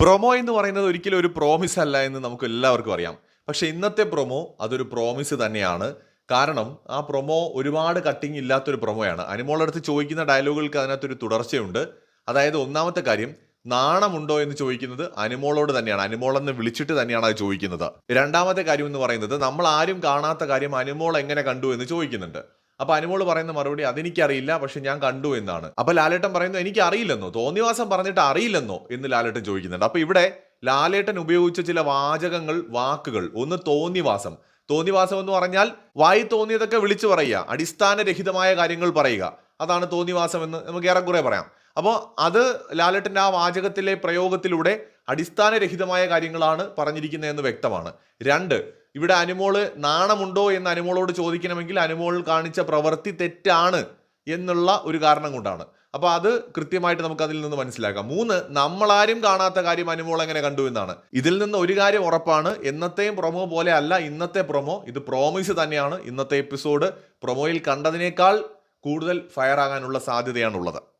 Promo എന്ന് പറയുന്നത് ഒരിക്കലും ഒരു പ്രോമിസ് അല്ല എന്ന് നമുക്ക് എല്ലാവർക്കും അറിയാം. പക്ഷെ ഇന്നത്തെ പ്രൊമോ അതൊരു പ്രോമിസ് തന്നെയാണ്. കാരണം ആ പ്രൊമോ ഒരുപാട് കട്ടിങ് ഇല്ലാത്തൊരു പ്രൊമോയാണ് അനുമോളടുത്ത് ചോദിക്കുന്ന ഡയലോഗുകൾക്ക് അതിനകത്തൊരു തുടർച്ചയുണ്ട്. അതായത് ഒന്നാമത്തെ കാര്യം നാണമുണ്ടോ എന്ന് ചോദിക്കുന്നത് അനുമോളോട് തന്നെയാണ്. അനുമോളെന്ന് വിളിച്ചിട്ട് തന്നെയാണ് അത് ചോദിക്കുന്നത്. രണ്ടാമത്തെ കാര്യം എന്ന് പറയുന്നത് നമ്മൾ ആരും കാണാത്ത കാര്യം അനുമോൾ എങ്ങനെ കണ്ടു എന്ന് ചോദിക്കുന്നുണ്ട്. അപ്പൊ അനുമോൾ പറയുന്ന മറുപടി അതെനിക്കറിയില്ല പക്ഷെ ഞാൻ കണ്ടു എന്നാണ്. അപ്പൊ ലാലേട്ടൻ പറയുന്നു എനിക്ക് അറിയില്ലെന്നോ തോന്നിവാസം പറഞ്ഞിട്ട് അറിയില്ലെന്നോ? എന്ന് ലാലേട്ടൻ ചോദിക്കുന്നുണ്ട്. അപ്പൊ ഇവിടെ ലാലേട്ടൻ ഉപയോഗിച്ച ചില വാചകങ്ങൾ വാക്കുകൾ ഒന്ന് തോന്നിവാസം. തോന്നിവാസം എന്ന് പറഞ്ഞാൽ വായി തോന്നിയതൊക്കെ വിളിച്ചു പറയുക അടിസ്ഥാനരഹിതമായ കാര്യങ്ങൾ പറയുക. അതാണ് തോന്നിവാസം എന്ന് നമുക്ക് ഏറെക്കുറെ പറയാം. അപ്പോൾ അത് ലാലേട്ടന്റെ ആ വാചകത്തിലെ പ്രയോഗത്തിലൂടെ അടിസ്ഥാനരഹിതമായ കാര്യങ്ങളാണ് പറഞ്ഞിരിക്കുന്നതെന്ന് വ്യക്തമാണ്. രണ്ട് ഇവിടെ അനുമോൾ നാണമുണ്ടോ എന്ന് അനുമോളോട് ചോദിക്കണമെങ്കിൽ അനുമോൾ കാണിച്ച പ്രവൃത്തി തെറ്റാണ് എന്നുള്ള ഒരു കാരണം കൊണ്ടാണ്. അപ്പോൾ അത് കൃത്യമായിട്ട് നമുക്ക് അതിൽ നിന്ന് മനസ്സിലാക്കാം. മൂന്ന് നമ്മളാരും കാണാത്ത കാര്യം അനുമോൾ എങ്ങനെ കണ്ടു എന്നാണ്. ഇതിൽ നിന്ന് ഒരു കാര്യം ഉറപ്പാണ് എന്നത്തെയും പ്രൊമോ പോലെ അല്ല ഇന്നത്തെ പ്രൊമോ ഇത് പ്രോമിസ് തന്നെയാണ്. ഇന്നത്തെ എപ്പിസോഡ് പ്രൊമോയിൽ കണ്ടതിനേക്കാൾ കൂടുതൽ ഫയർ ആകാനുള്ള സാധ്യതയാണുള്ളത്.